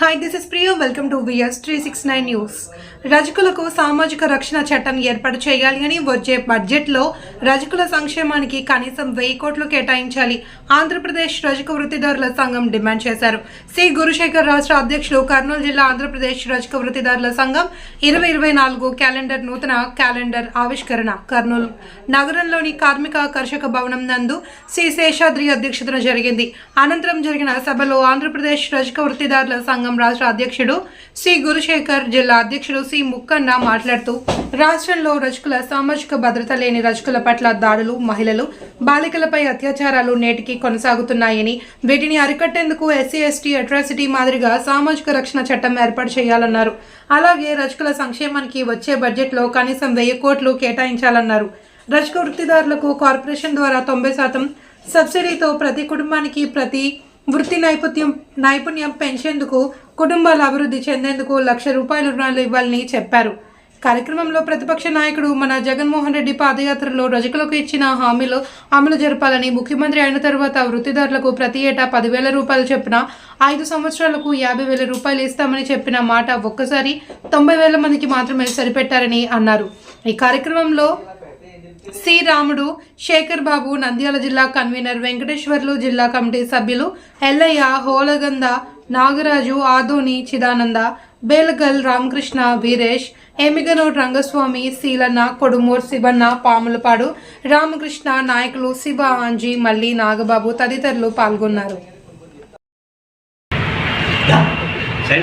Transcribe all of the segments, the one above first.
Hi this is Priyo welcome to VS three six nine news రజకులకు సామాజిక రక్షణ చట్టం ఏర్పాటు చేయాలి అని వచ్చే బడ్జెట్లో రజకుల సంక్షేమానికి కనీసం వెయ్యి కోట్లు కేటాయించాలి. ఆంధ్రప్రదేశ్ రజక వృత్తిదారుల సంఘం డిమాండ్ చేశారు. సి. గురుశేఖర్ రాష్ట్ర అధ్యక్షులు కర్నూలు జిల్లా ఆంధ్రప్రదేశ్ రజక వృత్తిదారుల సంఘం ఇరవై ఇరవై నాలుగు క్యాలెండర్ నూతన క్యాలెండర్ ఆవిష్కరణ కర్నూలు నగరంలోని కార్మిక కర్షక భవనం నందు సి. శేషాద్రి అధ్యక్షతన జరిగింది. అనంతరం జరిగిన సభలో ఆంధ్రప్రదేశ్ రజక వృత్తిదారుల సంఘం రాష్ట్ర అధ్యక్షుడు సి. గురుశేఖర్ జిల్లా అధ్యక్షుడు సి. ముక్కన్న మాట్లాడుతూ రాష్ట్రంలో రజకుల సామాజిక భద్రత లేని రజకుల పట్ల దాడులు మహిళలు బాలికలపై అత్యాచారాలు నేటికి కొనసాగుతున్నాయని వీటిని అరికట్టేందుకు ఎస్సీ ఎస్టీ అట్రాసిటీ మాదిరిగా సామాజిక రక్షణ చట్టం ఏర్పాటు చేయాలన్నారు. అలాగే రజకుల సంక్షేమానికి వచ్చే బడ్జెట్లో కనీసం వెయ్యి కోట్లు కేటాయించాలన్నారు. రజక వృత్తిదారులకు కార్పొరేషన్ ద్వారా తొంభై శాతం సబ్సిడీతో ప్రతి కుటుంబానికి ప్రతి వృత్తి నైపుణ్యం నైపుణ్యం పెంచేందుకు కుటుంబాలు అభివృద్ధి చెందేందుకు లక్ష రూపాయల రుణాలు ఇవ్వాలని చెప్పారు. కార్యక్రమంలో ప్రతిపక్ష నాయకుడు మన జగన్మోహన్ రెడ్డి పాదయాత్రలో రజకులకు ఇచ్చిన హామీలు అమలు జరపాలని ముఖ్యమంత్రి అయిన తర్వాత వృత్తిదారులకు ప్రతి ఏటా పదివేల రూపాయలు చెప్పిన ఐదు సంవత్సరాలకు యాభై వేల రూపాయలు ఇస్తామని చెప్పిన మాట ఒక్కసారి తొంభై వేల మందికి మాత్రమే సరిపెట్టారని అన్నారు. ఈ కార్యక్రమంలో సి రాముడు శేఖర్ బాబు నంద్యాల జిల్లా కన్వీనర్ వెంకటేశ్వర్లు జిల్లా కమిటీ సభ్యులు ఎల్లయ్య హోలగంద నాగరాజు ఆదోని చిదానంద బేలగల్ రామకృష్ణ వీరేష్ ఎమిగనూర్ రంగస్వామి శీలన్న కొడుమూర్ శివన్న పాములపాడు రామకృష్ణ నాయకులు శివ ఆంజీ మల్లి నాగబాబు తదితరులు పాల్గొన్నారు. సరే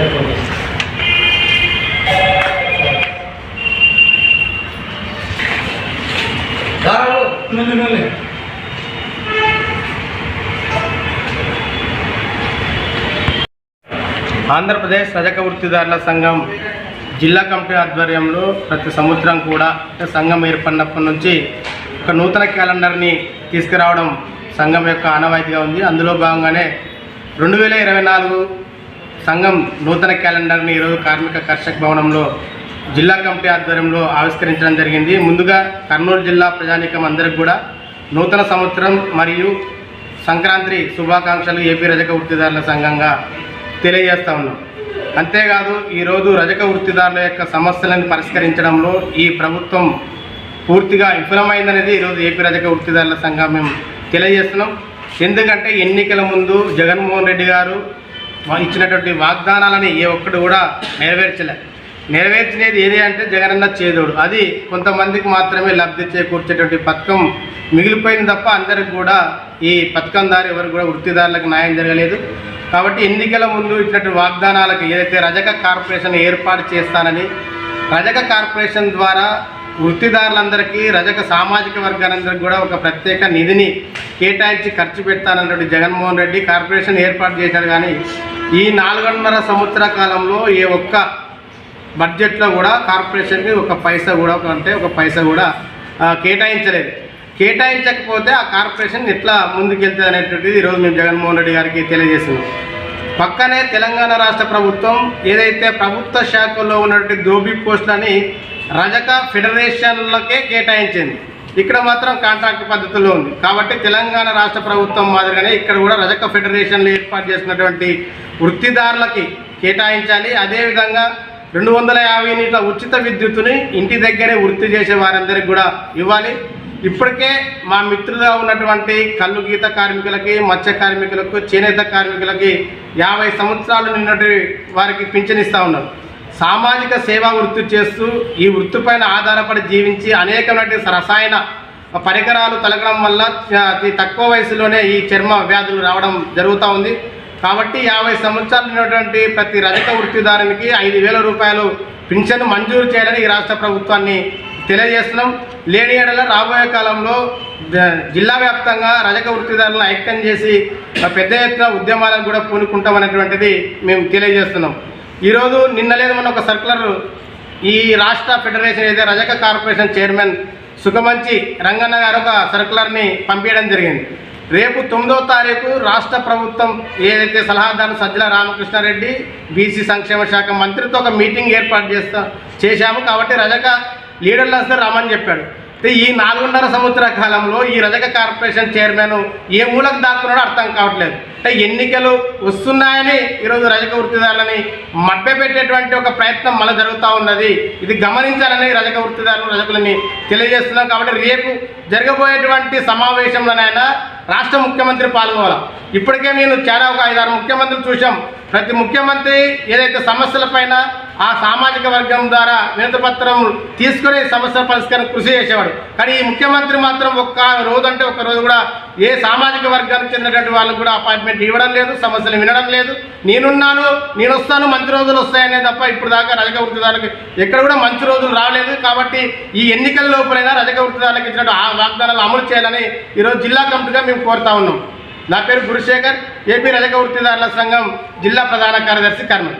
ఆంధ్రప్రదేశ్ రజక వృత్తిదారుల సంఘం జిల్లా కమిటీ ఆధ్వర్యంలో ప్రతి సంవత్సరం కూడా సంఘం ఏర్పడినప్పటి నుంచి ఒక నూతన క్యాలెండర్ని తీసుకురావడం సంఘం యొక్క ఆనవాయితీగా ఉంది. అందులో భాగంగానే రెండు వేల ఇరవై నాలుగు సంఘం నూతన క్యాలెండర్ని ఈరోజు కార్మిక కర్షక భవనంలో జిల్లా కమిటీ ఆధ్వర్యంలో ఆవిష్కరించడం జరిగింది. ముందుగా కర్నూలు జిల్లా ప్రజానీకం అందరికి కూడా నూతన సంవత్సరం మరియు సంక్రాంతి శుభాకాంక్షలు ఏపీ రజక వృత్తిదారుల సంఘంగా తెలియజేస్తా ఉన్నాం. అంతేకాదు ఈరోజు రజక వృత్తిదారుల యొక్క సమస్యలను పరిష్కరించడంలో ఈ ప్రభుత్వం పూర్తిగా విఫలమైందనేది ఈరోజు ఏపీ రజక వృత్తిదారుల సంఘం మేము తెలియజేస్తున్నాం. ఎందుకంటే ఎన్నికల ముందు జగన్మోహన్ రెడ్డి గారు ఇచ్చినటువంటి వాగ్దానాలని ఏ ఒక్కటి కూడా నెరవేర్చలే. నెరవేర్చినది ఏది అంటే జగనన్న చేదోడు. అది కొంతమందికి మాత్రమే లబ్ధి చేకూర్చేటువంటి పథకం మిగిలిపోయింది తప్ప అందరికి కూడా ఈ పథకం దారి ఎవరు కూడా వృత్తిదారులకు న్యాయం జరగలేదు. కాబట్టి ఎన్నికల ముందు ఇట్లాంటి వాగ్దానాలకు ఏదైతే రజక కార్పొరేషన్ ఏర్పాటు చేస్తానని రజక కార్పొరేషన్ ద్వారా వృత్తిదారులందరికీ రజక సామాజిక వర్గాలందరికీ కూడా ఒక ప్రత్యేక నిధిని కేటాయించి ఖర్చు పెడతానన్నటువంటి జగన్మోహన్ రెడ్డి కార్పొరేషన్ ఏర్పాటు చేశాడు. కానీ ఈ నాలుగున్నర సంవత్సర కాలంలో ఏ ఒక్క బడ్జెట్లో కూడా కార్పొరేషన్కి ఒక పైసా కూడా అంటే ఒక పైసా కూడా కేటాయించలేదు. కేటాయించకపోతే ఆ కార్పొరేషన్ ఎట్లా ముందుకెళ్తుంది అనేటువంటిది ఈరోజు మేము జగన్మోహన్ రెడ్డి గారికి తెలియజేస్తున్నాం. పక్కనే తెలంగాణ రాష్ట్ర ప్రభుత్వం ఏదైతే ప్రభుత్వ శాఖలో ఉన్నటువంటి దోబీ పోస్టులని రజక ఫెడరేషన్లకే కేటాయించింది. ఇక్కడ మాత్రం కాంట్రాక్ట్ పద్ధతిలో ఉంది. కాబట్టి తెలంగాణ రాష్ట్ర ప్రభుత్వం మాదిరిగానే ఇక్కడ కూడా రజక ఫెడరేషన్లు ఏర్పాటు చేసినటువంటి వృత్తిదారులకి కేటాయించాలి. అదేవిధంగా రెండు వందల యాభై యూనిట్ల ఉచిత విద్యుత్తుని ఇంటి దగ్గరే వృత్తి చేసే వారందరికీ కూడా ఇవ్వాలి. ఇప్పటికే మా మిత్రులుగా ఉన్నటువంటి కళ్ళు గీత కార్మికులకి మత్స్య కార్మికులకు చేనేత కార్మికులకి యాభై సంవత్సరాలు నిన్నటి వారికి పింఛనిస్తూ ఉన్నారు. సామాజిక సేవా వృత్తి చేస్తూ ఈ వృత్తిపైన ఆధారపడి జీవించి అనేకమైనటువంటి రసాయన పరికరాలు తలగడం వల్ల అతి తక్కువ వయసులోనే ఈ చర్మ వ్యాధులు రావడం జరుగుతూ ఉంది. కాబట్టి యాభై సంవత్సరాలు ఉన్నటువంటి ప్రతి రజత వృత్తిదారునికి ఐదు వేల రూపాయలు పింఛను మంజూరు చేయాలని ఈ రాష్ట్ర ప్రభుత్వాన్ని తెలియజేస్తున్నాం. లేని ఏడల రాబోయే కాలంలో జ- జిల్లా వ్యాప్తంగా రజక వృత్తిదారులను ఐక్యం చేసి పెద్ద ఎత్తున ఉద్యమాలను కూడా పూనుకుంటామనేటువంటిది మేము తెలియజేస్తున్నాం. ఈరోజు నిన్న లేదు మన ఒక సర్కులర్ ఈ రాష్ట్ర ఫెడరేషన్ అయితే రజక కార్పొరేషన్ చైర్మన్ సుఖమంచి రంగన్న గారు ఒక సర్కులర్ని పంపించడం జరిగింది. రేపు తొమ్మిదో తారీఖు రాష్ట్ర ప్రభుత్వం ఏదైతే సలహాదారు సజ్జల రామకృష్ణారెడ్డి బీసీ సంక్షేమ శాఖ మంత్రితో ఒక మీటింగ్ ఏర్పాటు చేస్తా చేశాము. కాబట్టి రజక లీడర్లు వస్తే రమ్మని చెప్పాడు. ఈ నాలుగున్నర సంవత్సర కాలంలో ఈ రజక కార్పొరేషన్ చైర్మన్ ఏ మూలకు దాక్కున్నాడో అర్థం కావట్లేదు. అంటే ఎన్నికలు వస్తున్నాయని ఈరోజు రజక వృత్తిదారులని మభ్యపెట్టేటువంటి ఒక ప్రయత్నం మళ్ళీ జరుగుతూ ఉన్నది. ఇది గమనించాలని రజక వృత్తిదారులు రజకులని తెలియజేస్తున్నాం కాబట్టి రేపు జరగబోయేటువంటి సమావేశంలోనైనా రాష్ట్ర ముఖ్యమంత్రి పాల్గొనాలి. ఇప్పటికే నేను చాలా ఒక ఐదారు ముఖ్యమంత్రులు చూసాం ప్రతి ముఖ్యమంత్రి ఏదైతే సమస్యలపైన ఆ సామాజిక వర్గం ద్వారా వినతపత్రం తీసుకుని సమస్య పరిష్కారం కృషి చేసేవాడు. కానీ ఈ ముఖ్యమంత్రి మాత్రం ఒక్క రోజు అంటే ఒక్క రోజు కూడా ఏ సామాజిక వర్గానికి చెందినటువంటి వాళ్ళకు కూడా అపాయింట్మెంట్ ఇవ్వడం లేదు సమస్యలు వినడం లేదు. నేనున్నాను నేను వస్తాను మంచి రోజులు వస్తాయనే తప్ప ఇప్పుడు దాకా రజక వృత్తిదారులకు ఎక్కడ కూడా మంచి రోజులు రాలేదు. కాబట్టి ఈ ఎన్నికల లోపలైనా రజక వృత్తిదారులకు ఇచ్చినట్టు ఆ వాగ్దానాలు అమలు చేయాలని ఈరోజు జిల్లా కమిటీగా మేము కోరుతా ఉన్నాం. నా పేరు గురుశేఖర్ ఏపీ రజక వృత్తిదారుల సంఘం జిల్లా ప్రధాన కార్యదర్శి కర్నూలు.